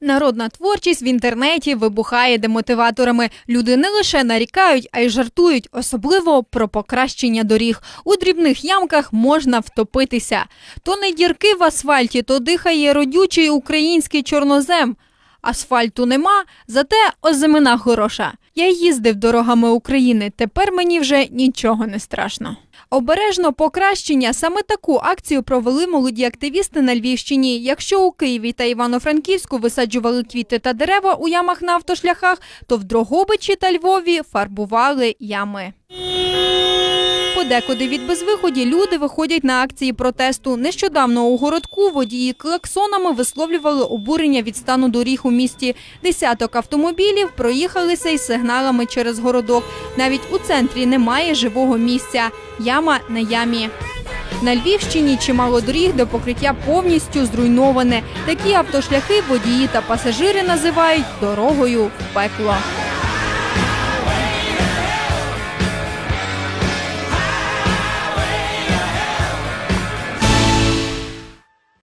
Народна творчість в інтернеті вибухає демотиваторами. Люди не лише нарікають, а й жартують, особливо про покращення доріг. У дрібних ямках можна втопитися. То не дірки в асфальті, то дихає родючий український чорнозем. Асфальту нема, зате озимина хороша. Я їздив дорогами України, тепер мені вже нічого не страшно. Обережно покращення саме таку акцію провели молоді активісти на Львівщині. Якщо у Києві та Івано-Франківську висаджували квіти та дерева у ямах на автошляхах, то в Дрогобичі та Львові фарбували ями. Подекуди від безвиході люди виходять на акції протесту. Нещодавно у городку водії клаксонами висловлювали обурення від стану доріг у місті. Десяток автомобілів проїхалися із сигналами через городок. Навіть у центрі немає живого місця. Яма на ямі. На Львівщині чимало доріг, де покриття повністю зруйноване. Такі автошляхи водії та пасажири називають дорогою в пекло.